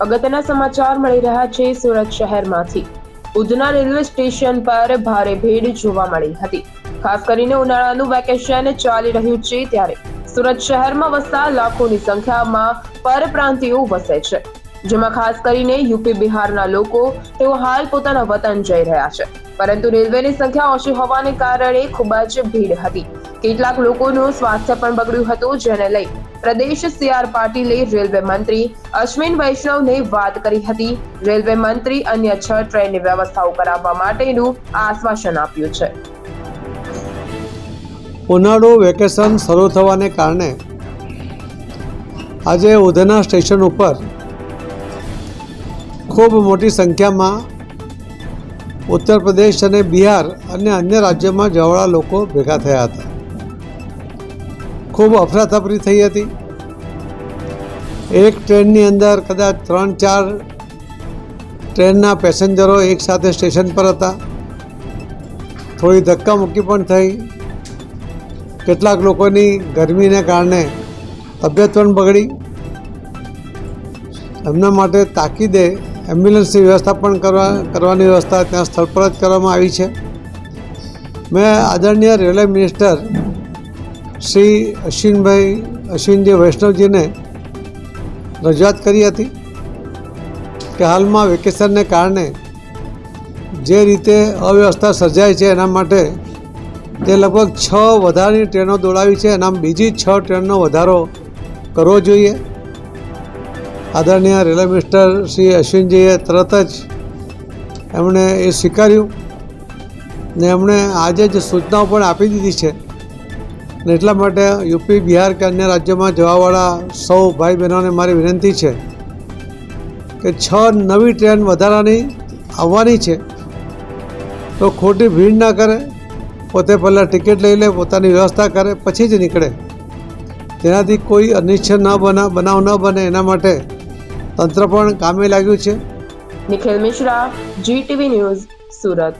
અગત્યના સમાચાર મળી રહ્યા છે સુરત શહેરમાંથી. ઉધના રેલવે સ્ટેશન પર ભારે ભીડ જોવા મળી હતી. ખાસ કરીને ઉનાળાનું વેકેશન ચાલી રહ્યું છે ત્યારે. સુરત શહેરમાં વસતા લાખોની સંખ્યામાં પરપ્રાંતિયો વસે છે. જેમાં ખાસ કરીને યુપી બિહારના લોકો તેઓ હાલ પોતાના વતન જઈ રહ્યા છે. પરંતુ રેલવેની સંખ્યા ઓછી હોવાને કારણે ખૂબ જ ભીડ હતી. કેટલાક લોકોનું સ્વાસ્થ્ય પણ બગડ્યું હતું, જેને લઈ પ્રદેશ સીઆર પાટીલે રેલવે મંત્રી અશ્વિન વૈષ્ણવને વાત કરી હતી. રેલવે મંત્રી અન્ય છ ટ્રેનની વ્યવસ્થાઓ કરાવવા માટેનું આશ્વાસન આપ્યું છે. ઉનાળુ વેકેશન શરૂ થવાને કારણે આજે ઉધના સ્ટેશન ઉપર ખૂબ મોટી સંખ્યામાં ઉત્તર પ્રદેશ અને બિહાર અને અન્ય રાજ્યોમાં જવાળા લોકો ભેગા થયા હતા. ખૂબ અફરાતફરી થઈ હતી. એક ટ્રેનની અંદર કદાચ ત્રણ, ચાર ટ્રેનના પેસેન્જરો એકસાથે સ્ટેશન પર હતા. થોડી ધક્કામુક્કી પણ થઈ. કેટલાક લોકોની ગરમીને કારણે તબિયત પણ બગડી. એમના માટે તાકીદે એમ્બ્યુલન્સની વ્યવસ્થા પણ કરવા, કરવાની વ્યવસ્થા ત્યાં સ્થળ પર જ કરવામાં આવી છે. મેં આદરણીય રેલવે મિનિસ્ટર શ્રી અશ્વિનભાઈ, અશ્વિનજી વૈષ્ણવજીને રજૂઆત કરી હતી કે હાલમાં વેકેશનને કારણે જે રીતે અવ્યવસ્થા સર્જાય છે એના માટે તે લગભગ છ વધારાની ટ્રેનો દોડાવી છે. એના બીજી છ ટ્રેનનો વધારો કરવો જોઈએ. આદરણીય રેલવે મિનિસ્ટર શ્રી અશ્વિનજીએ તરત જ એમણે એ સ્વીકાર્યું ને એમણે આજે જ સૂચનાઓ પણ આપી દીધી છે. ને એટલા માટે યુપી, બિહાર કે અન્ય રાજ્યોમાં જવાવાળા સૌ ભાઈ બહેનોને મારી વિનંતી છે કે છ નવી ટ્રેન વધારાની આવવાની છે. તો ખોટી ભીડ ના કરે, પોતે પહેલાં ટિકિટ લઈ લે, પોતાની વ્યવસ્થા કરે, પછી જ નીકળે. તેનાથી કોઈ અનિચ્છ ન બના, બનાવ ન બને, એના માટે તંત્ર પણ કામે લાગ્યું છે. Nikhil Mishra GTV news Surat.